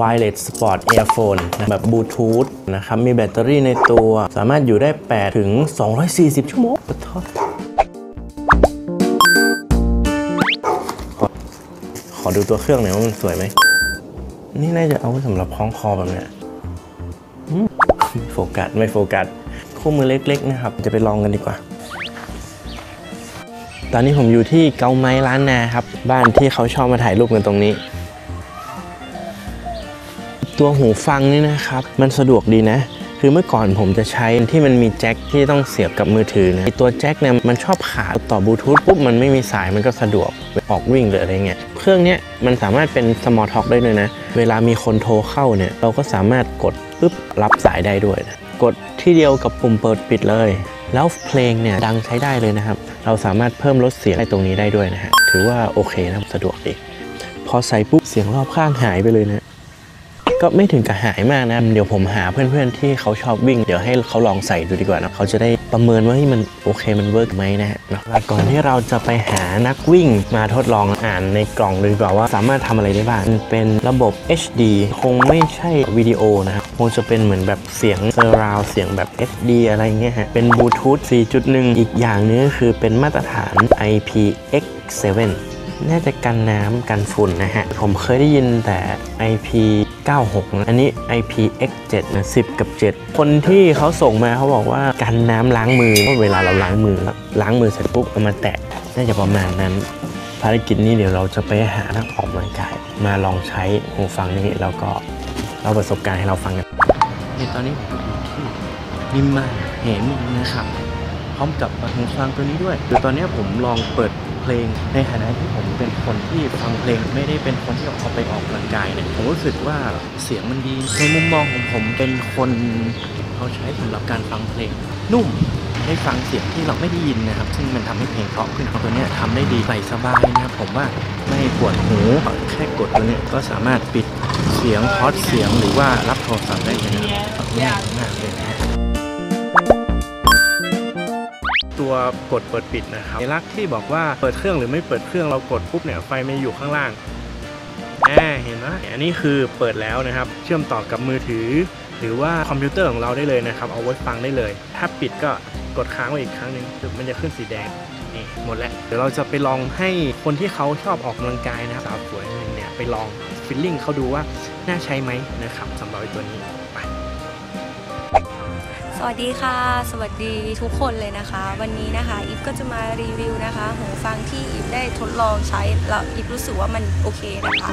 Wireless Sport Earphone นะแบบบลูทูธนะครับ มีแบตเตอรี่ในตัว สามารถอยู่ได้ 8 ถึง 240 ชั่วโมงขอโทอขอดูตัวเครื่องหน่อยว่ามันสวยไหม นี่น่าจะเอาไว้สำหรับคล้องคอแบบเนี้ยโฟกัส ไม่โฟกัส คู่มือเล็ก ๆ นะครับ จะไปลองกันดีกว่า ตอนนี้ผมอยู่ที่เกาไม้ล้านนาครับ บ้านที่เขาชอบมาถ่ายรูปกันตรงนี้ ตัวหูฟังนี่นะครับ มันสะดวกดีนะ คือเมื่อก่อนผมจะใช้ที่มันมีแจ็คที่ต้องเสียบกับมือถือนะตัวแจ็คเนี่ยมันชอบขาดต่อบลูทูธปุ๊บมันไม่มีสายมันก็สะดวกออกวิ่งหรืออะไรเงี้ยเครื่องเนี้ยมันสามารถเป็น small talk ได้ด้วยนะ เวลามีคนโทรเข้าเนี่ยเราก็สามารถกดปุ๊บรับสายได้ด้วยนะกดที่เดียวกับปุ่มเปิดปิดเลย แล้วเพลงเนี่ยดังใช้ได้เลยนะครับ เราสามารถเพิ่มลดเสียงในตรงนี้ได้ด้วยนะฮะ ถือว่าโอเคนะสะดวกดี พอใส่ปุ๊บเสียงรอบข้างหายไปเลยนะ ก็ไม่ถึงกับหายมากนะเดี๋ยวผมหาเพื่อนๆที่เขาชอบวิ่ง เดี๋ยวให้เขาลองใส่ดูดีกว่านะเขาจะได้ประเมินว่ามันโอเคมันเวิร์กไหมนะฮะก่อนที่เราจะไปหานักวิ่งมาทดลองอ่านในกล่องดูดีกว่าว่าสามารถทำอะไรได้บ้างมันเป็นระบบ HD คงไม่ใช่วิดีโอนะครับคงจะเป็นเหมือนแบบเสียงเซอร์ราวเสียงแบบ HD อะไรเงี้ยฮะเป็นบลูทูธ4.1 อีกอย่างนึงก็คือเป็นมาตรฐาน IPX7 น่าจะกันน้ำกันฝุ่นนะฮะ ผมเคยได้ยินแต่ IP 96นะอันนี้ IPX7 นะ10 กับ 7 คนที่เขาส่งมาเขาบอกว่ากันน้ำล้างมือเพราเวลาเราล้างมือแล้วล้างมือเสร็จปุ๊บเอามาแตะน่าจะประมาณนั้น ภารกิจนี้เดี๋ยวเราจะไปหานักออกกำลังกายมาลองใช้หูฟังนี้แล้วก็เล่าประสบการณ์ให้เราฟังกันตอนนี้ผมอยู่ที่นิมมานเหมนนะครับ ร้อมกับหูฟังตัวนี้ด้วยคือตอนนี้ผมลองเปิดเพลงในฐานะที่ผมเป็นคนที่ฟังเพลงไม่ได้เป็นคนที่ออกไปออกกำลังกายเนี่ยผมรู้สึกว่าเสียงมันดีในมุมมองของผมเป็นคนเขาใช้สำหรับการฟังเพลงนุ่มได้ฟังเสียงที่เราไม่ได้ยินนะครับ ซึ่งมันทำให้เพลงเพราะขึ้นตัวนี้ยทำได้ดีใส่สบายนะครับผมว่าไม่ปวดหูแค่กดตัวนี้ก็สามารถปิดเสียงพอดเสียงหรือว่ารับโทรศัพท์ได้เลยนะครับง่ายมากเลยนะ ตัวกดเปิดปิดนะครับสัญลักษณ์ที่บอกว่าเปิดเครื่องหรือไม่เปิดเครื่องเรากดปุ๊บเนี่ยไฟมันอยู่ข้างล่างอ่เห็นไหมอันนี้คือเปิดแล้วนะครับ เชื่อมต่อกับมือถือ หรือว่าคอมพิวเตอร์ของเราได้เลยนะครับ เอาไว้ฟังได้เลย ถ้าปิดก็กดค้างไว้อีกครั้งหนึ่งมันจะขึ้นสีแดงนี่หมดแล้วเดี๋ยวเราจะไปลองให้คนที่เขาชอบออกกำลังกายนะครับสาวสวยเนี่ยไปลองฟิลลิ่งเขาดูว่าน่าใช้ไหมนะครับสำหรับตัวนี้ไป วัสดีค่ะ สวัสดีทุกคนเลยนะคะ วันนี้นะคะอีฟก็จะมารีวิวนะคะหูฟังที่อีฟได้ทดลองใช้แล้วอีฟรู้สึกว่ามันโอเคนะคะ